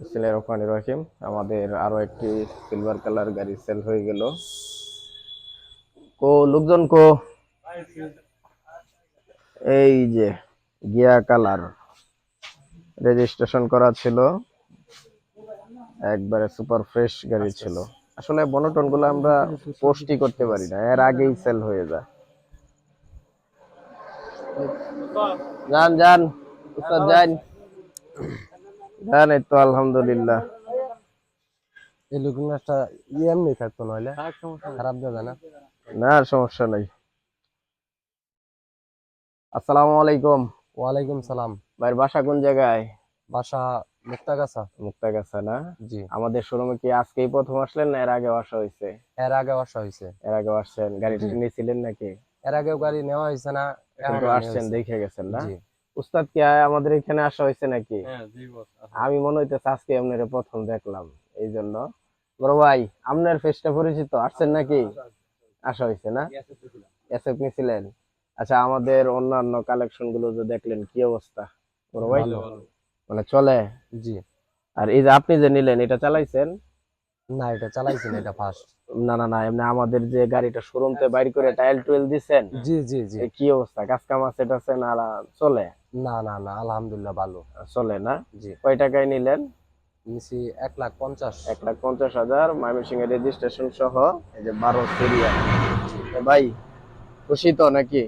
বিসমিল্লাহির রহমানির রহিম। আমাদের আরও একটি সিলভার কালার গাড়ি সেল হয়ে গেল। কো, লোকজন কো? এই যে, গিয়া কালার। রেজিস্ট্রেশন করা ছিল। একবারে সুপার ফ্রেশ গাড়ি ছিল। আসলে বনটনগুলো আমরা পোস্টই করতে পারি না, এর আগেই সেল হয়ে যায়। যান যান যান। যান এই তো আলহামদুলিল্লাহ। এই লুকিংটা এমনি থাকতো নইলে? খারাপ যাবে না? না সমস্যা নাই। আসসালামু আলাইকুম। ওয়ালাইকুম সালাম। ভাইয়ের বাসা কোন জায়গায়? বাসা মুক্তাগাছা। মুক্তাগাছা না? জি। আমাদের শোরুমে কি আজকেই প্রথম আসলেন না এর আগে আসা হয়েছে? এর আগে আসা হয়েছে। এর আগে আসছেন। গাড়িটা নিয়েছিলেন নাকি? এর আগেও গাড়ি নেওয়া হয়েছে না আসছেন দেখে গেছেন না? জি। উস্তাদ কি আমাদের এখানে আসা হয়েছে নাকি? আমি মনে হইতেছে আজকে আপনার প্রথম দেখলাম এই জন্য বড় ভাই আপনার ফেসটা পরিচিত আসছেন নাকি? আসা হয়েছে না? এসএফ নিছিলেন। আচ্ছা আমাদের অন্যান্য কালেকশনগুলো যে দেখলেন কি অবস্থা? বড় ভাই? মানে চলে? জি। আর এই যে আপনি যে নিলেন এটা চালাইছেন? না এটা চালাইছি না এটা ফার্স্ট না না না এমনি আমাদের যে গাড়িটা শোরুম তে বাইর করে টাইল টুয়েল দিছেন? জি জি জি। কি অবস্থা? কাজ কাম আছে আছে না না চলে? না না না আলহামদুলিল্লাহ ভালো। চলে না? জি। কয় টাকায় নিলেন? নিছি এক লাখ পঞ্চাশ। এক লাখ পঞ্চাশ হাজার ময়মনসিংহ রেজিস্ট্রেশন সহ এই যে বারো সিরিয়াল। ভাই খুশি তো নাকি?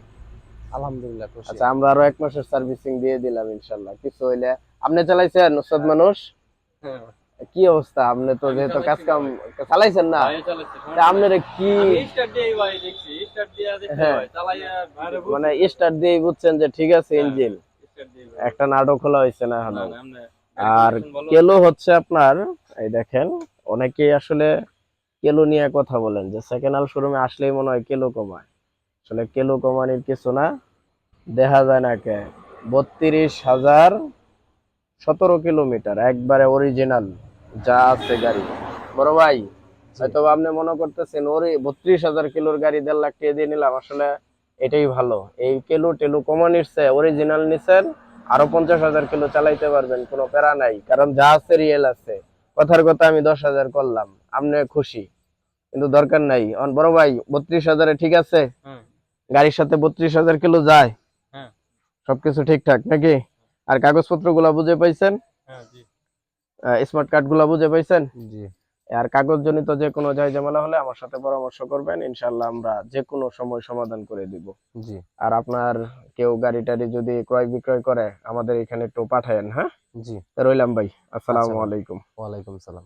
আলহামদুলিল্লাহ খুশি। আচ্ছা আমরা আরও এক মাসের সার্ভিসিং দিয়ে দিলাম ইনশাল্লাহ। কিছু হইলে আপনি চালাইছেন উস্তাদ মানুষ? কি অবস্থা? আপনি তো যেহেতু কাজ কাম চালাইছেন না? আপনার কি হ্যাঁ। মানে স্টার্ট দিয়ে বুঝছেন যে ঠিক আছে ইঞ্জিন একটা নাটক খোলা হয়েছে না এখনও। আর কেলো হচ্ছে আপনার এই দেখেন অনেকেই আসলে কেলো নিয়ে কথা বলেন যে সেকেন্ড হ্যান্ড শোরুমে আসলেই মনে হয় কেলো কমায়। আসলে কেলো কমানির কিছু না দেখা যায় না কে। বত্রিশ হাজার সতেরো কিলোমিটার একবারে অরিজিনাল যা আছে গাড়ি। বড় ভাই হয়তো আপনি মনে করতেছেন ওরে বত্রিশ হাজার কিলোর গাড়ি দেড় লাখ টাকা দিয়ে নিলাম আসলে এটাই ভালো। এই কিলো টেলু কমানির চেয়ে অরিজিনাল নিছেন আরও পঞ্চাশ হাজার কিলো চালাইতে পারবেন কোনো প্যারা নাই। কারণ যা আছে রিয়েল আছে। কথার কথা আমি দশ হাজার করলাম আপনি খুশি। কিন্তু দরকার নাই। অন বড় ভাই বত্রিশ হাজারে ঠিক আছে? গাড়ির সাথে বত্রিশ হাজার কিলো যায়? হ্যাঁ। সবকিছু ঠিকঠাক নাকি? আর কাগজপত্রগুলা বুঝে পাইছেন? স্মার্ট কার্ডগুলা বুঝে পাইছেন? জি। আর কাগজজনিত যে কোনো যাই ঝামেলা হলে আমার সাথে পরামর্শ করবেন ইনশাল্লাহ আমরা যে কোনো সময় সমাধান করে দিব। জি। আর আপনার কেউ গাড়ি টাড়ি যদি ক্রয় বিক্রয় করে আমাদের এখানে একটু পাঠায়েন হ্যাঁ? জি। রইলাম ভাই আসসালামু আচ্ছা। আলাইকুম। ওয়ালাইকুম সালাম।